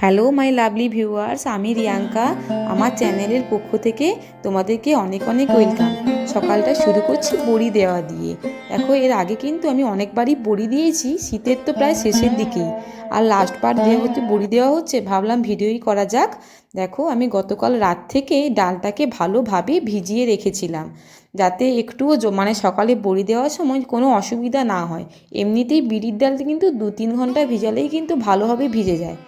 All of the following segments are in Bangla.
হ্যালো মাই লাভলি ভিউয়ার্স আমি রিয়াঙ্কা। আমার চ্যানেলের পক্ষ থেকে তোমাদেরকে অনেক অনেক ওয়েলকাম সকালটা শুরু করছি বড়ি দেওয়া দিয়ে। দেখো, এর আগে কিন্তু আমি অনেকবারই বড়ি দিয়েছি, শীতের তো প্রায় শেষের দিকেই। আর লাস্ট পার্ট দেওয়া হচ্ছে বড়ি দেওয়া হচ্ছে, ভাবলাম ভিডিওই করা যাক। দেখো, আমি গতকাল রাত থেকে ডালটাকে ভালোভাবে ভিজিয়ে রেখেছিলাম, যাতে একটুও মানে সকালে বড়ি দেওয়ার সময় কোনো অসুবিধা না হয়। এমনিতেই বিড়ির ডালটা কিন্তু দু তিন ঘণ্টা ভিজালেই কিন্তু ভালোভাবে ভিজে যায়।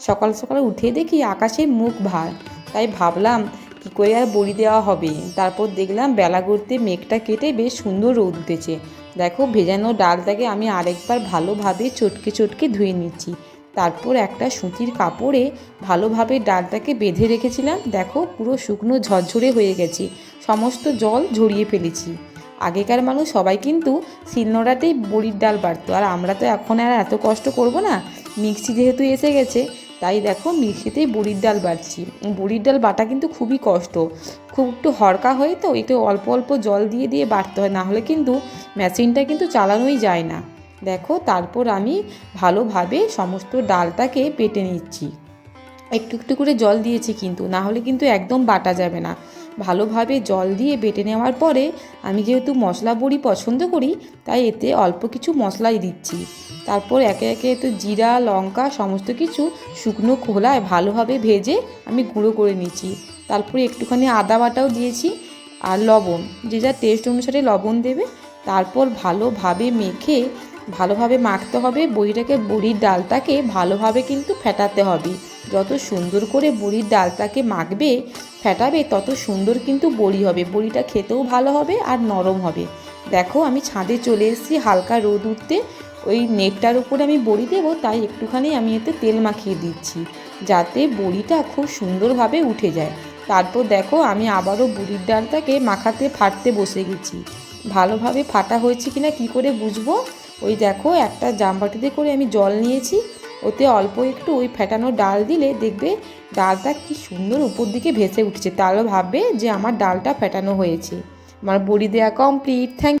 সকাল সকাল উঠে দেখি আকাশে মুখ ভার। তাই ভাবলাম, কী করে আর বড়ি দেওয়া হবে? তারপর দেখলাম বেলা গড়তে মেঘটা কেটে বেশ সুন্দর রোদ উঠেছে। দেখো, ভেজানো ডালটাকে আমি আরেকবার ভালোভাবে চটকে চটকে ধুয়ে নিচ্ছি। তারপর একটা সুতির কাপড়ে ভালোভাবে ডালটাকে বেঁধে রেখেছিলাম। দেখো, পুরো শুকনো ঝরঝরে হয়ে গেছে। সমস্ত জল ঝরিয়ে ফেলেছি। আগেকার মানুষ সবাই কিন্তু শিলনোড়াতেই বড়ির ডাল বাটতো আর আমরা তো এখন আর এত কষ্ট করব না। মিক্সি যেহেতু এসে গেছে তাই দেখো মিক্সিতেই বুড়ির ডাল বাটছি। বুড়ির ডাল বাটা কিন্তু খুবই কষ্ট। খুব একটু হরকা হয়ে তো একটু অল্প অল্প জল দিয়ে দিয়ে বাটতে হয়, নাহলে কিন্তু মেশিনটা কিন্তু চালানোই যায় না। দেখো তারপর আমি ভালোভাবে সমস্ত ডালটাকে পেটে নিচ্ছি। একটু একটু করে জল দিয়েছি কিন্তু না হলে কিন্তু একদম বাটা যাবে না। ভালোভাবে জল দিয়ে বেটে নেওয়ার পরে আমি যেহেতু মশলা বড়ি পছন্দ করি, তাই এতে অল্প কিছু মশলাই দিচ্ছি। তারপর একে একে তো জিরা, লঙ্কা সমস্ত কিছু শুকনো খোলায় ভালোভাবে ভেজে আমি গুঁড়ো করে নিচ্ছি। তারপরে একটুখানি আদা বাটাও দিয়েছি আর লবণ। যে যা টেস্ট অনুসারে লবণ দেবে, তারপর ভালোভাবে মেখে ভালোভাবে মাখতে হবে। বড়িটাকে বড়ির ডালটাকে ভালোভাবে কিন্তু ফেটাতে হবে। যত সুন্দর করে বড়ির ডালটাকে মাখবে, ফেটাবে, তত সুন্দর কিন্তু বড়ি হবে। বড়িটা খেতেও ভালো হবে আর নরম হবে। দেখো, আমি ছাদে চলে এসেছি হালকা রোদ উঠতে। ওই নেটটার উপরে আমি বড়ি দেবো, তাই একটুখানি আমি এতে তেল মাখিয়ে দিচ্ছি, যাতে বড়িটা খুব সুন্দরভাবে উঠে যায়। তারপর দেখো, আমি আবারও বড়ির ডালটাকে মাখাতে, ফাটতে বসে গেছি। ভালোভাবে ফাটা হয়েছে কিনা কি করে বুঝব? ওই দেখো, একটা জামবাটিতে করে আমি জল নিয়েছি। ওতে অল্প একটু ওই ফেটানো ডাল দিলে দেখবে ডালটা কি সুন্দর উপর দিকে ভেসে উঠছে। তাহলে ভাববে যে আমার ডালটা ফেটানো হয়েছে। আমার বড়ি দেওয়া কমপ্লিট থ্যাংক